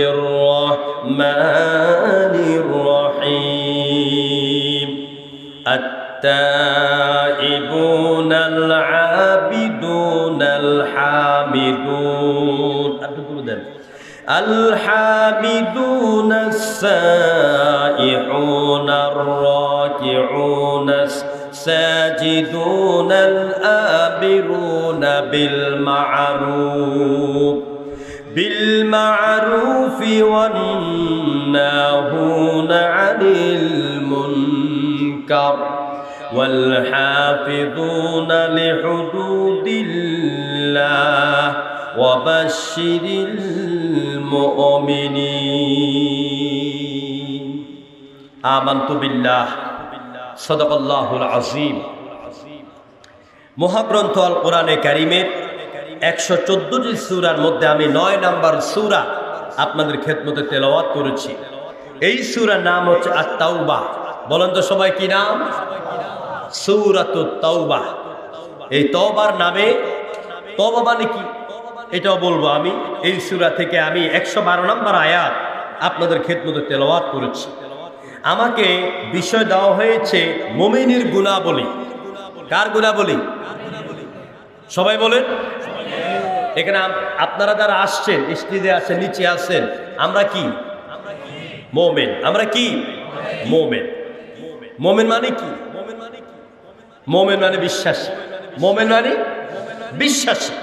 الرحمن الرحيم. التائبون العابدون الحامدون. الحامدون السائحون الراكعون الساجدون الآمرون بالمعروف. بالمعروف. والناهون عن المنكر والحافظون لحدود الله وبشر المؤمنين آمنت بالله صدق الله العظيم মহাগ্রন্থ আল কোরআনে কারিমের একশো চোদ্দটি সুরার মধ্যে আমি নয় নাম্বার সুরা আপনাদের ক্ষেত খেদমতে তেলাওয়াত করেছি। এই সুরার নাম হচ্ছে আর তাওবা বলেন তো সবাই কি নাম? সৌরাত তাওবা। এই তওবার নামে তওবা মানে কি? এটাও বলব আমি। এই সুরা থেকে আমি একশো বারো নম্বর আয়াত আপনাদের ক্ষেত খেদমতে তেলাওয়াত করেছি। আমাকে বিষয় দেওয়া হয়েছে মমিনের গুণাবলী। কার গুণাবলী? সবাই বলেন। এখানে আপনারা যারা আসছেন, স্টেজে আছেন, নিচে আছেন, আমরা কি? মোমেন। আমরা কি? মোমেন। মোমেন মানে কি? মোমেন মানে বিশ্বাসী। মোমেন মানে বিশ্বাসী।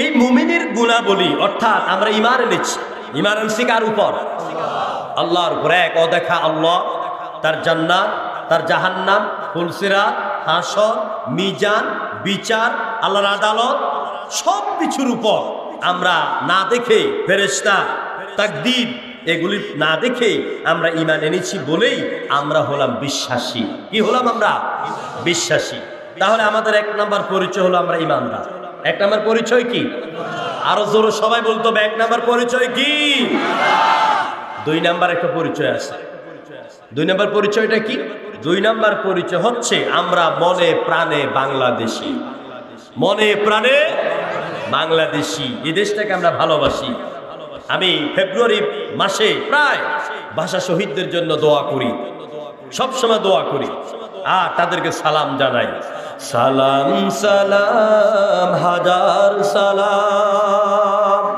এই মুমিনের গুণাবলী, অর্থাৎ আমরা ইমান এনেছি। ইমান এনেছি কার উপর? আল্লাহর উপর। এক অদেখা আল্লাহ, তার জান্নাত, তার জাহান্নাম ফুলসিরা হাসর, মিজান, বিচার আল্লাহর আদালত সব কিছুর উপর আমরা না দেখে ফেরেস্তা তাকদীর এগুলি না দেখে আমরা ইমান এনেছি বলেই আমরা হলাম বিশ্বাসী। কি হলাম আমরা? বিশ্বাসী। তাহলে আমাদের এক নাম্বার পরিচয় হলো আমরা ইমানদার এক নাম্বার পরিচয় কি? আরও জোরে সবাই বলতে এক নাম্বার পরিচয় কি? দুই নাম্বার একটা পরিচয় আছে। দুই নাম্বার পরিচয়টা কি? দুই নাম্বার পরিচয় হচ্ছে আমরা মনে প্রাণে বাংলাদেশি। মনে প্রাণে বাংলাদেশি। এই দেশটাকে আমরা ভালোবাসি। আমি ফেব্রুয়ারি মাসে প্রায় ভাষা শহীদদের জন্য দোয়া করি। সবসময় দোয়া করি। আর তাদেরকে সালাম জানাই। সালাম সালাম, হাজার সালাম।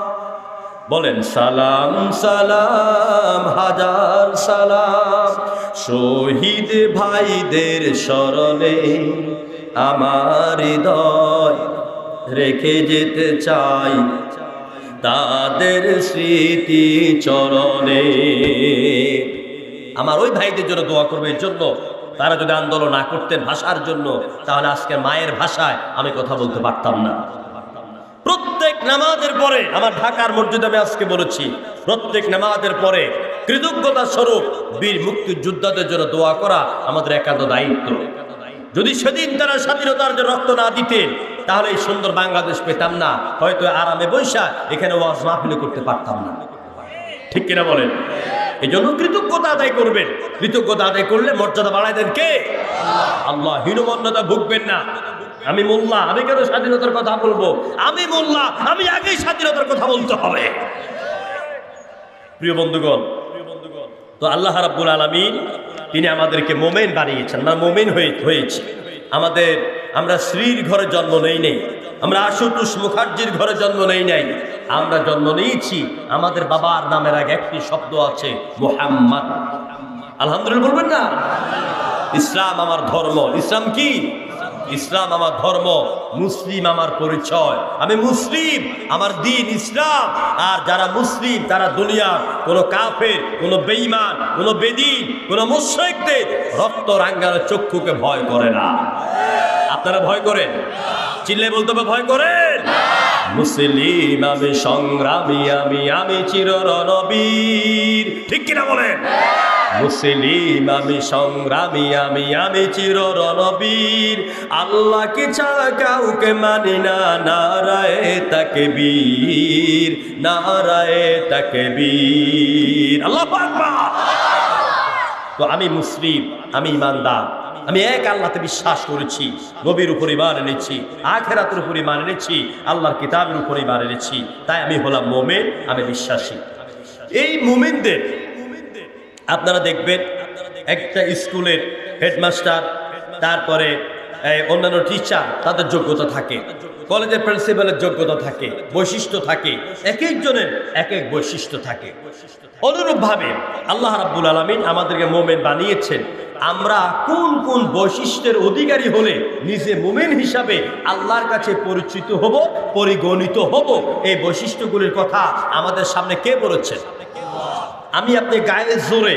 বলেন, সালাম সালাম, হাজার সালাম। শহীদ ভাইদের স্মরণে আমার হৃদয় রেখে যেতে চাই। তাদের স্মৃতি চরণে। আমার ওই ভাইদের জন্য দোয়া করবে, এর জন্য। তারা যদি আন্দোলন না করতেন ভাষার জন্য, তাহলে আজকে মায়ের ভাষায় আমি কথা বলতে পারতাম না। প্রত্যেক নামাজের পরে, আমার ঢাকার মসজিদে আমি আজকে বলেছি, প্রত্যেক নামাজের পরে কৃতজ্ঞতা স্বরূপ বীর মুক্তিযোদ্ধাদের জন্য দোয়া করা আমাদের একান্ত দায়িত্ব। যদি সেদিন তারা স্বাধীনতার জন্য রক্ত না দিতেন তাহলে এই সুন্দর বাংলাদেশ পেতাম না। হয়তো আরামে বৈশা এখানে ওয়াজ মাহফিল করতে পারতাম না। ঠিক কিনা বলেন? এই জন্য কৃতজ্ঞতা আদায় করবেন। কৃতজ্ঞতা আদায় করলে মর্যাদা বাড়ায় দেন কে? আল্লাহ, হীনমন্যতা ভুগবেন না। আমি মোল্লা, আমি কেন স্বাধীনতার কথা বলব? আমি মোল্লা, আমি আগেই স্বাধীনতার কথা বলতে হবে। প্রিয় বন্ধুগণ প্রিয় বন্ধুগণ, তো আল্লাহ রাব্বুল আলমিন তিনি আমাদেরকে মোমেন বানিয়েছেন। আমরা মোমেন হয়ে, হয়েছি। আমাদের, আমরা শ্রীর ঘরে জন্ম নেই নেই। আমরা আশুতোষ মুখার্জির ঘরে জন্ম নেই নাই। আমরা জন্ম নিয়েছি। আমাদের বাবার নামের আগে একটি শব্দ আছে, মোহাম্মদ। আলহামদুলিল্লাহ বলবেন না? ইসলাম আমার ধর্ম। ইসলাম কি? ইসলাম আমার ধর্ম, মুসলিম আমার পরিচয়। আমি মুসলিম, আমার দিন ইসলাম। আর যারা মুসলিম, তারা দুনিয়ার কোনো কাফের, কোনো বেঈমান, কোনো বেদিন, কোনো মুশ্রিকদের রক্ত রাঙ্গানো চক্ষুকে ভয় করে না। আপনারা ভয় করেন? চিল্লে বলতে হবে, ভয় করেন? মুসলিম, আমি সংগ্রামী, আমি আমি চির রণবীর ঠিক কিনা বলেন? মুসলিম, আমি সংগ্রামী, আমি আমি চির রণবীর আল্লাহকে ছাড়া কাউকে মানি না, নারায় তাকে বীর নারায় তাকে বীর আল্লাহ। তো আমি মুসলিম, আমি ইমানদার, আমি এক আল্লাহতে বিশ্বাস করেছি, নবীর উপর ইমান এনেছি, আখেরাতের উপর ইমান এনেছি, আল্লাহর কিতাবের উপর ইমান এনেছি। তাই আমি হলাম মোমেন, আমি বিশ্বাসী। এই মুমিনদের আপনারা দেখবেন একটা স্কুলের হেডমাস্টার, তারপরে অন্যান্য টিচার তাদের যোগ্যতা থাকে। কলেজের প্রিন্সিপালের যোগ্যতা থাকে, বৈশিষ্ট্য থাকে, এক একজনের এক এক বৈশিষ্ট্য থাকে। অনুরূপভাবে আল্লাহ রাব্বুল আলমিন আমাদেরকে মোমেন বানিয়েছেন। আমরা কোন কোন বৈশিষ্ট্যের অধিকারী হলে নিজে মোমেন হিসাবে আল্লাহর কাছে পরিচিত হব, পরিগণিত হব, এই বৈশিষ্ট্যগুলির কথা আমাদের সামনে কে বলেছেন আমি আপনি গায়ের জোরে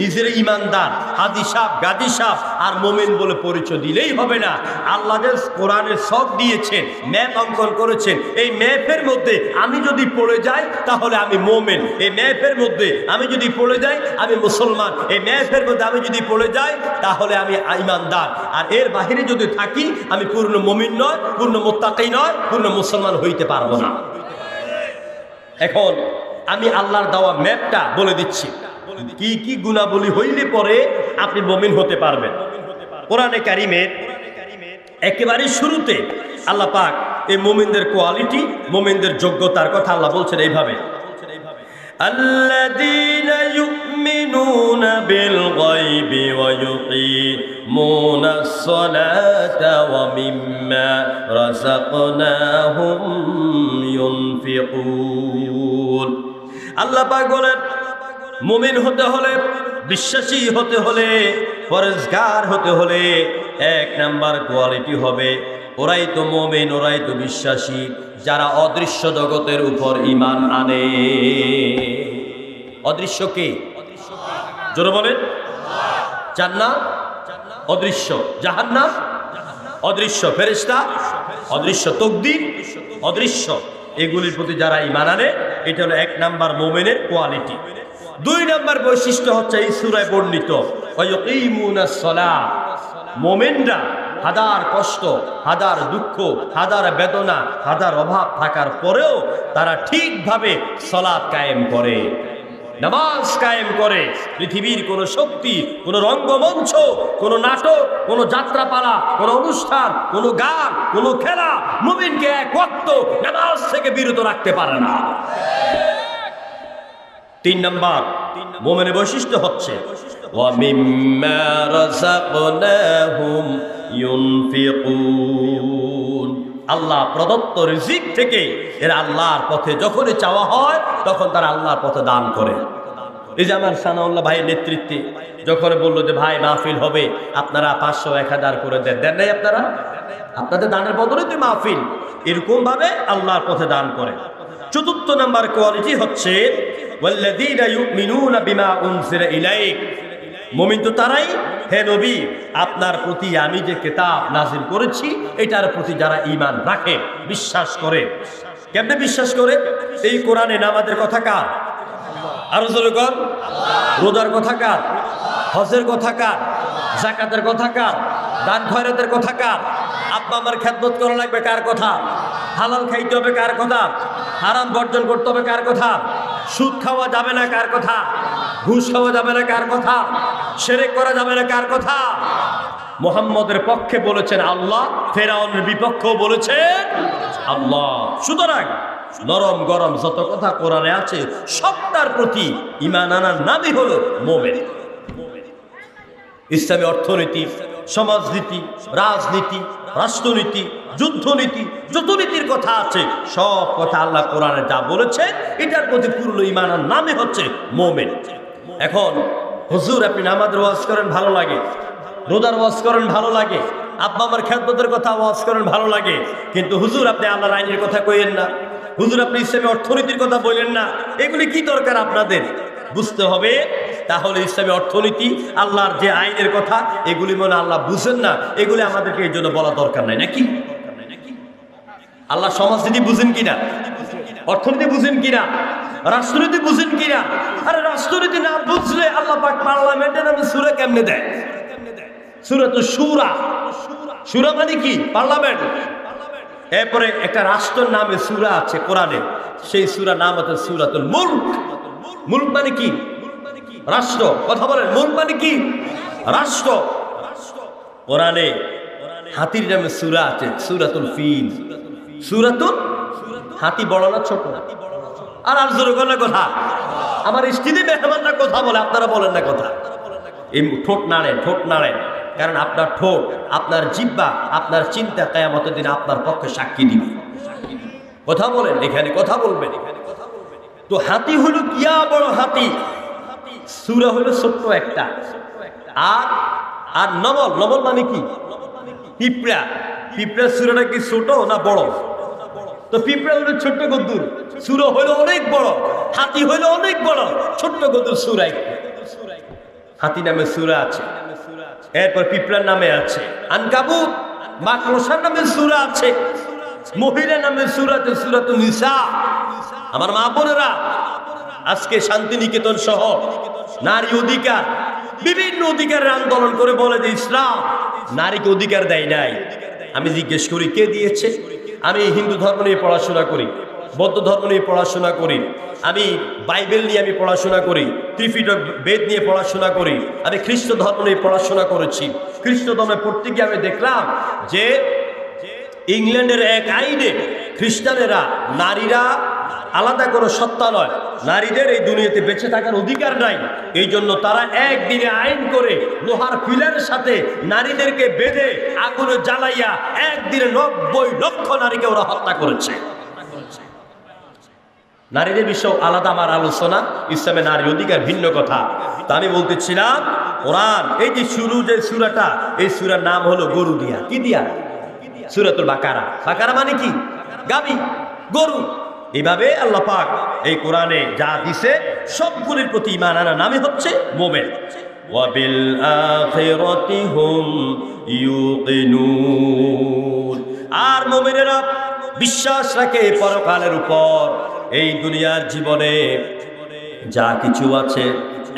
নিজের ইমানদার, হাদি সাপ, গাদি সাপ আর মোমেন বলে পরিচয় দিলেই হবে না। আল্লাহ কোরআনের শখ দিয়েছেন, ম্যাপ অঙ্কন করেছেন, এই ম্যাপের মধ্যে আমি যদি পড়ে যাই, তাহলে আমি মোমেন। এই ম্যাপের মধ্যে আমি যদি পড়ে যাই, আমি মুসলমান। এই ম্যাপের মধ্যে আমি যদি পড়ে যাই, তাহলে আমি ইমানদার। আর এর বাহিরে যদি থাকি, আমি পূর্ণ মমিন নয়, পূর্ণ মোত্তাকি নয়, পূর্ণ মুসলমান হইতে পারব না। এখন আমি আল্লাহর দেওয়া ম্যাপটা বলে দিচ্ছি। কি কি গুণাবলী হইলে পরে আপনি মমিন হতে পারবেন। কোরআনে কারিমের একেবারে শুরুতে আল্লাহ পাক এই মোমিনদের কোয়ালিটি, মোমিনদের যোগ্যতার কথা আল্লাহ বলছেন এইভাবে। الذين আল্লাহ পাক বলেন, মুমিন হতে হলে, বিশ্বাসী হতে হলে, পরেজগার হতে হলে এক নাম্বার কোয়ালিটি হবে। ওরাই তো মোমেন, ওরাই তো বিশ্বাসী, যারা অদৃশ্য জগতের উপর ইমান আনে। অদৃশ্য কে? জোরে বলেন। জান্নাত? অদৃশ্য। জাহান্নাম অদৃশ্য। ফেরেশতা? অদৃশ্য। তকদির? অদৃশ্য। এগুলির প্রতি যারা ইমান আনে এটা হলো এক নাম্বার মোমেনের কোয়ালিটি দুই নাম্বার বৈশিষ্ট্য হচ্ছে এই সুরায় বর্ণিত। মোমেনরা হাজার কষ্ট হাজার দুঃখ হাজার বেদনা হাজার অভাব থাকার পরেও তারা ঠিকভাবে সলাৎ কায়েম করে নামাজ কায়েম করে, পৃথিবীর কোনো শক্তি, কোনো রঙ্গমঞ্চ, কোনো নাটক, কোনো যাত্রাপালা, কোনো অনুষ্ঠান, কোন গান, কোনো খেলা, মুমিনকে এক ওয়াক্ত নামাজ থেকে বিরত রাখতে পারে না। তিন নম্বর, মোমেনের বৈশিষ্ট্য হচ্ছে وَمِمَّا رَزَقْنَاهُمْ ইউনফিকুন। আল্লাহ প্রদত্ত রিজিক থেকে এরা আল্লাহর পথে যখনই চাওয়া হয়, তখন তারা আল্লাহর পথে দান করে। এই যে আমার সানাউল্লাহ ভাইয়ের নেতৃত্বে যখন বলল যে, ভাই, মাহফিল হবে, আপনারা পাঁচশো, এক হাজার করে দেন। দেন নাই আপনারা? আপনাদের দানের বদলে তো মাহফিল। এরকম ভাবে আল্লাহর পথে দান করে। চতুর্থ নাম্বার কোয়ালিটি হচ্ছে মমিন তো তারাই। হে নবী, আপনার প্রতি আমি যে কেতাব নাজিল করেছি, এটার প্রতি যারা ইমান রাখে, বিশ্বাস করে। কেমনে বিশ্বাস করে? এই কোরআনে নামাজের কথা কার? আরও জোরগণ রোজার কথা কার? হজের কথা কার? জাকাতের কথা কার? দান খয়রাতের কথা কার? আব্বা আমার খেদমত করা লাগবে কার কথা? হালাল খাইতে হবে কার কথা? হারাম বর্জন করতে হবে কার কথা? সুদ খাওয়া যাবে না কার কথা? ঘুষ খাওয়া যাবে না কার কথা? সেরেক করা যাবে না, কার কথা? মোহাম্মদের পক্ষে বলেছেন আল্লাহ, ফেরাউনের বিপক্ষেও বলেছেন আল্লাহ। সুতরাং নরম গরম যত কথা কোরআনে আছে, সবটার প্রতি ইমান আনার নামই হলো মোমেন। ইসলামী অর্থনীতি, সমাজনীতি, রাজনীতি, রাষ্ট্রনীতি, যুদ্ধনীতি যত নীতির কথা আছে, সব কথা আল্লাহ কোরআনে যা বলেছে এটার প্রতি পূর্ণ ইমানার নামে হচ্ছে মোমেন। এখন হুজুর, আপনি নামাজের ওয়াজ করেন, ভালো লাগে। রোজার ওয়াজ করেন, ভালো লাগে। আব্বা আমার খেদমতের কথা ওয়াজ করেন, ভালো লাগে। কিন্তু হুজুর, আপনি আল্লাহর আইনের কথা কইেন না। হুজুর, আপনি ইসলামী অর্থনীতির কথা বললেন না। এগুলি কি দরকার আপনাদের? বুঝতে হবে, তাহলে ইসলামী অর্থনীতি, আল্লাহর যে আইনের কথা, এগুলি মনে আল্লাহ বুঝেন না। এগুলি আমাদেরকে এই জন্য বলা দরকার নাই, নাকি? আল্লাহ সমাজনীতি বুঝেন কিনা? অর্থনীতি বুঝেন কিনা? রাষ্ট্রনীতি বুঝেন কিনা? আরে রাষ্ট্রনীতি না বুঝলে আল্লাহ পাক পার্লামেন্টের নামে সুরে কেমনে দেয়? সুরা তো সুরা সুরা মানে কি? পার্লামেন্ট। এরপরে একটা রাষ্ট্রের নামে সুরা আছে কোরআনে। সেই সুরা নাম হচ্ছে সুরাতুল মুল্ক। মুল্ক মানে কি? রাষ্ট্র। কথা বলেন, মুল্ক মানে কি? রাষ্ট্র। কোরআনে হাতির নামে সুরা আছে, সুরাতুল ফিল। সুরাতুল? হাতি বড় না ছোট? আর আর জোরে করে কথা। আমার স্ত্রী মেহমানরা কথা বলে, আপনারা বলেন না কথা। এই ঠোঁট নাড়েন ঠোঁট নাড়েন। কারণ আপনার ঠোঁট, আপনার জিব্বা আপনার চিন্তা কেয়ামতের দিন আপনার পক্ষে সাক্ষী দিবে। কথা বলেন, এখানে কথা বলবেন। তো হাতি হলো কিয়া বড় হাতি? সুরা হলো ছোট্ট একটা। আর আর নবল নবল মানে কি? পিঁপড়া। পিঁপড়ার সুরাটা কি ছোট না বড়? তো পিঁপড়া হলো ছোট্ট গদ্দুর। সুরা হইল অনেক বড়, হাতি হইল অনেক বড়, ছোট্ট গদ্দুর সুরা একটু। হাতি নামে সুরা আছে। এরপর পিঁপড়ার নামে আছে। আনকাবুত, মাকড়সার নামে সুরা আছে। মহিলা নামে সুরা আছে সুরাত নিসা। আমার মা বোনেরা, আজকে শান্তিনিকেতন সহ নারী অধিকার, বিভিন্ন অধিকারের আন্দোলন করে বলে যে ইসলাম নারীকে অধিকার দেয় নাই। আমি জিজ্ঞেস করি, কে দিয়েছে? আমি হিন্দু ধর্ম নিয়ে পড়াশোনা করি। বৌদ্ধ ধর্ম নিয়ে পড়াশোনা করি। আমি বাইবেল নিয়ে আমি পড়াশোনা করি, ত্রিপিটক বেদ নিয়ে পড়াশোনা করি, আমি খ্রিস্ট ধর্ম নিয়ে পড়াশোনা করেছি। খ্রিস্ট ধর্মে পড়তে গিয়ে আমি দেখলাম যে ইংল্যান্ডের এক আইনে খ্রিস্টানেরা নারীরা আলাদা কোনো সত্তা নয়, নারীদের এই দুনিয়াতে বেঁচে থাকার অধিকার নাই। এই জন্য তারা একদিনে আইন করে লোহার পিলারের সাথে নারীদেরকে বেঁধে আগুনে জ্বালাইয়া একদিনে নব্বই লক্ষ নারীকে ওরা হত্যা করেছে। নারীদের বিষয় আলাদা আমার আলোচনা ইসলামে নারী অধিকার ভিন্ন কথা। তা আমি বলতেছিলাম, কোরআন, এই যে শুরু যে সুরাটা, এই সুরার নাম হলো গরু দিয়া। কি দিয়া? সুরাতুল বাকারা। বাকারা মানে কি? গাবি, গরু। এভাবে আল্লাহ পাক এই কোরআনে যা দিছে, সবগুলির প্রতি ইমান আনার নামে হচ্ছে মোমেন। আর মোমেনেরা বিশ্বাস রাখে পরকালের উপর। এই দুনিয়ার জীবনে যা কিছু আছে,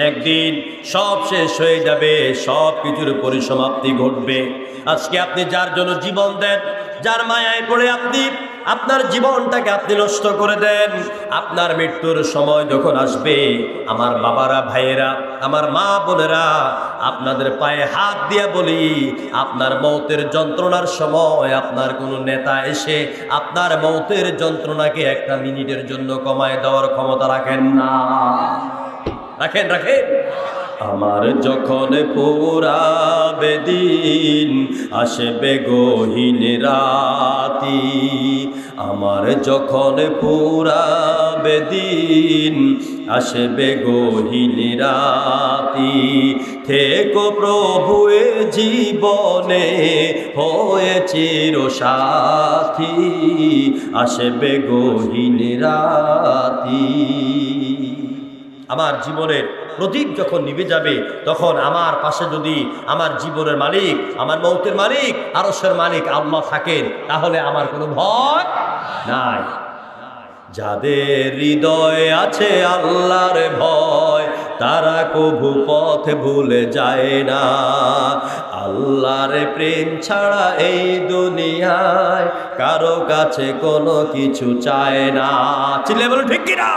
একদিন সব শেষ হয়ে যাবে, সব কিছুর পরিসমাপ্তি ঘটবে। আজকে আপনি যার জন্য জীবন দেন, যার মায়ায় পড়ে আপনি আপনার জীবনটাকে আপনি নষ্ট করে দেন। আপনার মৃত্যুর সময় যখন আসবে, আমার বাবারা, ভাইয়েরা, আমার মা বোনেরা, আপনাদের পায়ে হাত দিয়ে বলি, আপনার মৌতের যন্ত্রণার সময় আপনার কোনো নেতা এসে আপনার মৌতের যন্ত্রণাকে একটা মিনিটের জন্য কমায় দেওয়ার ক্ষমতা রাখেন না। রাখেন রাখেন। আমার যখন পুরাবে দিন আসবে গহীন রাতি, আমার যখন পুরাবে দিন আসবে গহীন রাতি, থেকো প্রভু জীবনে হয়ে চির সাথী, আসবে গহীন রাতি। আমার জীবনের প্রদীপ যখন নিভে যাবে, তখন আমার পাশে যদি আমার জীবনের মালিক, আমার মৌতের মালিক আরসের মালিক আল্লাহ থাকেন, তাহলে আমার কোনো ভয় নাই। যাদের হৃদয় আছে আল্লাহর ভয়, তারা কভু পথ ভুলে যায় না। আল্লাহর প্রেম ছাড়া এই দুনিয়ায় কারও কাছে কোনো কিছু চায় না। চিল্লে বলো ঠিক কিনা?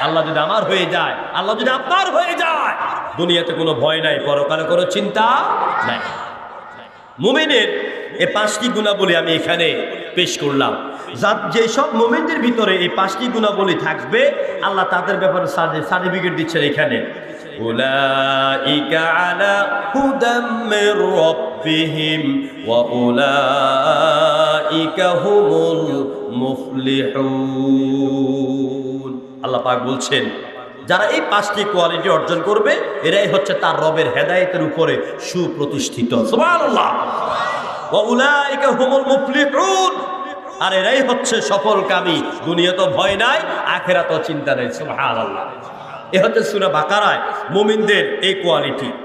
আল্লাহ যদি আমার হয়ে যায়, আল্লাহ যদি আপনার হয়ে যায়, দুনিয়াতে কোনো ভয় নাই, পরকালে কোনো চিন্তা নাই। মুমিনের এ পাঁচটি গুণাবলী আমি এখানে পেশ করলাম। যা- যেসব মুমিনদের ভিতরে এই পাঁচটি গুণাবলী থাকবে, আল্লাহ তাদের ব্যাপারে সার্টিফিকেট দিচ্ছেন এখানে। মুফলিহুন। আল্লাহ পাক বলছেন, যারা এই পাঁচটি কোয়ালিটি অর্জন করবে, এরাই হচ্ছে তার রবের হেদায়েতের উপরে সুপ্রতিষ্ঠিত। আর এরাই হচ্ছে সফলকামী। দুনিয়া তো ভয় নাই আখেরা তো চিন্তা নেই। সুবহানাল্লাহ। এ হচ্ছে সুরা বাকারায়। মুমিনদের এই কোয়ালিটি।